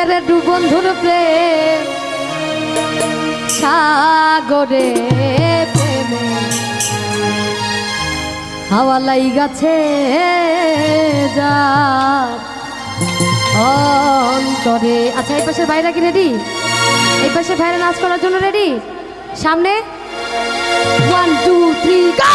তেরে দু প্রেম। সাগরে হাওয়া লাই গাছে যা অন্তরে। আচ্ছা এই পাশের ভাইরা কি রেডি এই পাশের ভাইরা নাচ করার জন্য রেডি সামনে? ওয়ান টু থ্রি গো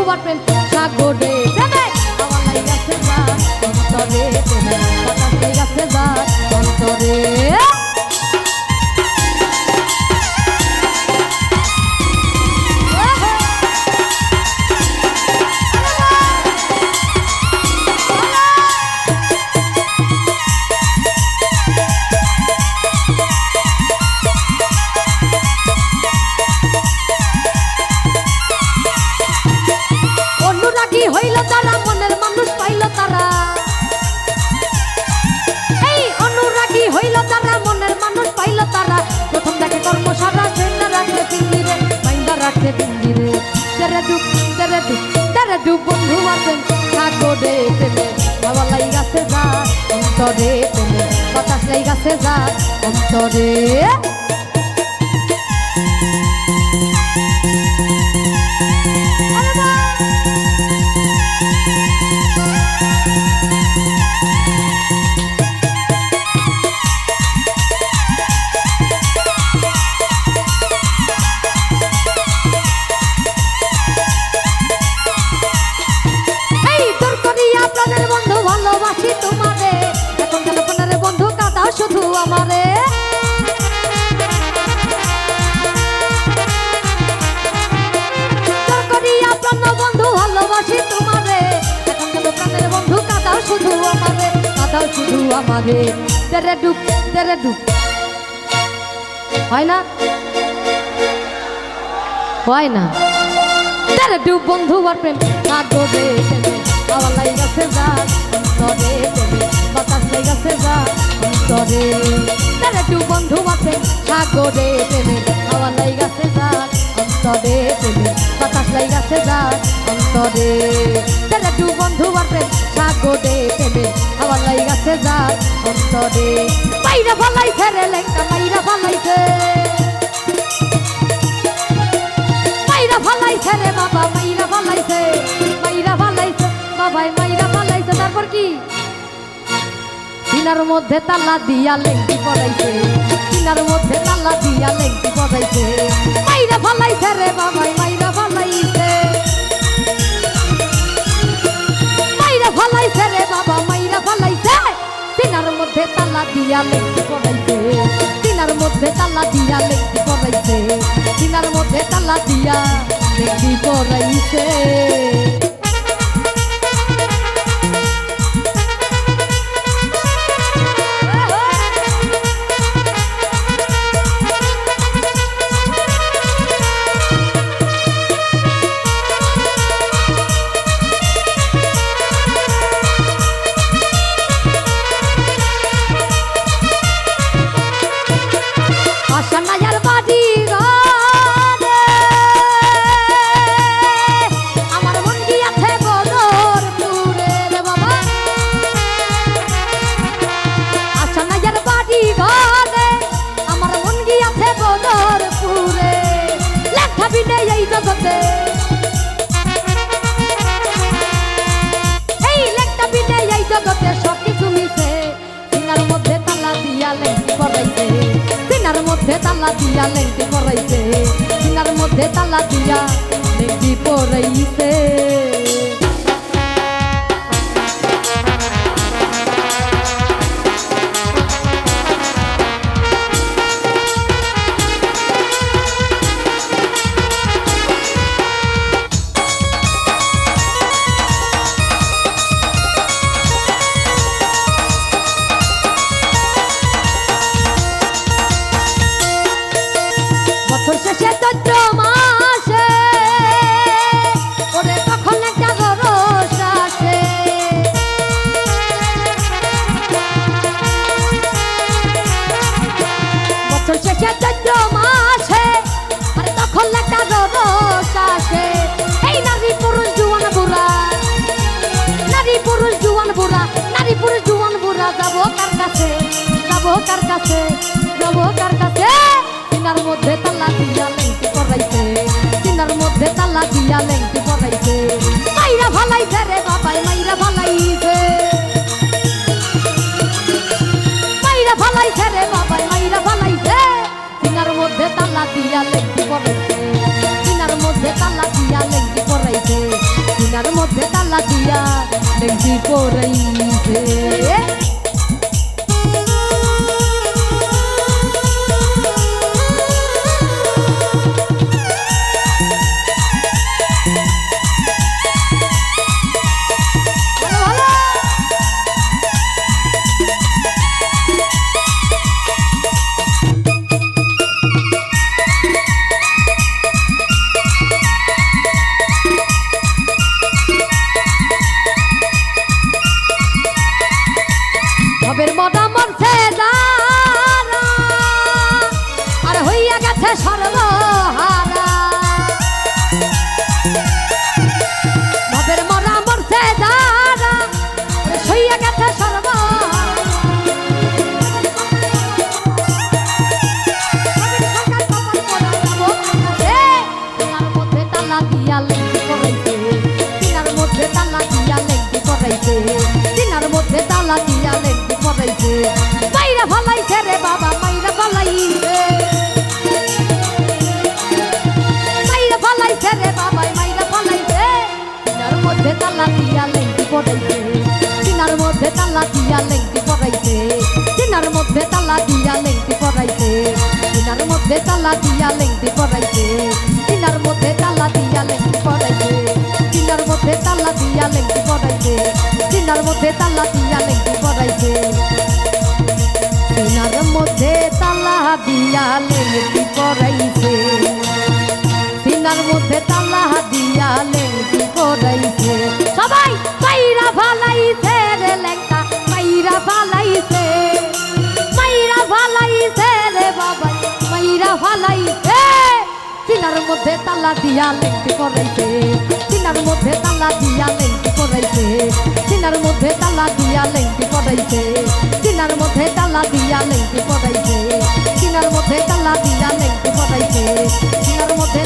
ডুব বন্ধু আর প্রেম সাগরে প্রেমে আমার গেছে যা বাতাস লাই গেছে যা। ডুব তেরে ডুব তেরে ডুব বন্ধু আছেন সাগরে প্রেমে। যা অন্তরে প্রেমে। আমারে কাঁদাও শুধু আমারে তেরে ডুব তেরে ডুব হয় না? হয় না। তেরে ডুব বন্ধু আর প্রেম প্রেমে হাওয়া লাই গেছে যা প্রেমে বাতাস লাই গেছে যা অন্তরে তেরে ডুব বন্ধু আর প্রেম প্রেমে হাওয়া লাই গেছে যা অন্তরে বাতাস লাই যা অন্তরে তেরে ডুব বন্ধু আর প্রেমে হাওয়া লাই গেছে যা অন্তরে। মাইরা ফালাইছে রে লেঙ্কা মাইরা ফালাইছে মাইরা ফালাইছে বাবা, মাইরা ফালাইছে মাইরা বাবাই মাইরা তারপর কি? সিনার মধ্যে তালা দিয়া লেংটি পড়াইছে সিনার মধ্যে তালা দিয়া লেংটি পড়াইছে দিয়া লেখতে পড়াইছে। সিনার মধ্যে তালা দিয়া লেংটি পড়াইছে। তিনার মধ্যে তালা দিয়া লেংটি পড়াইছে। তালা দিয়া লেংটি পরাইছে সিনার মধ্যে তালা দিয়া লেংটি পরাইছে কার কাছে যাব কার কাছে। সিনার মধ্যে তালা দিয়া লেংটি পড়াইছে সিনার মধ্যে তালা দিয়া লেংটি পড়াইছে মাইরা ভালাইছে রে বাবাই, মাইরা ভালাইছে মাইরা ভালাইছে রে বাবাই, মাইরা ভালাইছে সিনার মধ্যে তালা দিয়া লেংটি পড়াইছে সিনার মধ্যে তালা দিয়া লেংটি পড়াইছে সিনার মধ্যে তালা দিয়া লেংটি পড়াইছে বাবা মাইরা পালাইছে। মাইরা পালাইছে রে বাবা, মাইরা পালাইছে। চিনার মধ্যে তালা দিয়া লেঙ্গি পড়াইছে চিনার মধ্যে তালা দিয়া লেঙ্গি পড়াইছে চিনার মধ্যে তালা দিয়া লেঙ্গি পড়াইছে চিনার মধ্যে তালা দিয়া লেঙ্গি পড়াইছে চিনার মধ্যে তালা দিয়া লেঙ্গি পড়াইছে চিনার মধ্যে তালা দিয়া লেঙ্গি পড়াইছে চিনার মধ্যে তালা তালা দিয়া লেলটি করাইছে সিনার মধ্যে তালা দিয়া লেলটি করাইছে সবাই পাইরা ভালাইছে রে লেংটা পাইরা ভালাইছে পাইরা ভালাইছে রে বাবা পাইরা ভালাই সিনার মধ্যে তালা দিয়া লেংটি করাইছে। সিনার মধ্যে তালা দিয়া লেংটি করাইছে। সিনার মধ্যে তালা দিয়া লেংটি করাইছে। সিনার মধ্যে তালা দিয়া লেংটি করাইছে। সিনার মধ্যে তালা দিয়া লেংটি করাইছে। সিনার মধ্যে